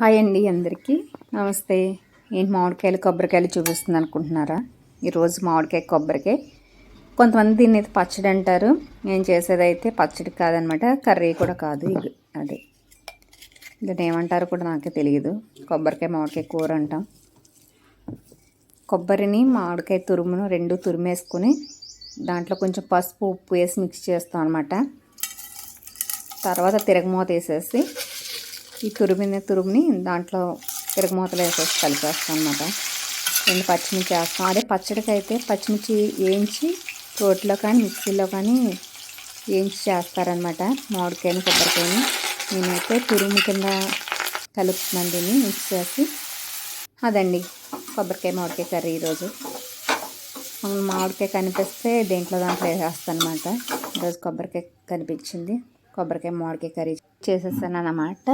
Hi అండి అందరికీ. నమస్తే. ఏంటి మామిడికాయలు కొబ్బరికాయలు చూపిస్తుంది అనుకుంటున్నారా? ఈరోజు మామిడికాయ కొబ్బరికాయ. కొంతమంది దీన్ని అయితే పచ్చడి అంటారు. నేను చేసేదైతే పచ్చడి కాదనమాట. కర్రీ కూడా కాదు ఇది. అదే. దీన్ని ఏమంటారో కూడా నాకే తెలియదు. కొబ్బరికాయ మామిడికాయ కూర అంటాం. కొబ్బరిని మామిడికాయ తురుమును రెండు తురిమేసుకుని దాంట్లో కొంచెం పసుపు ఉప్పు వేసి మిక్స్ చేస్తాం అనమాట. తర్వాత తిరగమూత వేసేసి ఈ తురిమిన తురుముని దాంట్లో తిరగమూతలు వేసేసి కలిపేస్తాం అనమాట రెండు పచ్చిమిర్చి వేస్తాం అదే పచ్చడికి అయితే పచ్చిమిర్చి వేయించి రోట్లో కానీ మిక్సీలో కానీ వేయించి చేస్తారనమాట మామిడికాయని కొబ్బరికాయని. నేనైతే తురుము కింద కలుపుతున్నాను దీన్ని మిక్స్ చేసి. అదండి కొబ్బరికాయ మామిడికాయ కర్రీ ఈరోజు. మామిడికాయ కనిపిస్తే దేంట్లో దాంట్లో వేసేస్తాను అనమాట ఈరోజు కొబ్బరికాయ కనిపించింది. కొబ్బరికాయ మామిడికాయ కర్రీ చేసేస్తాను అన్నమాట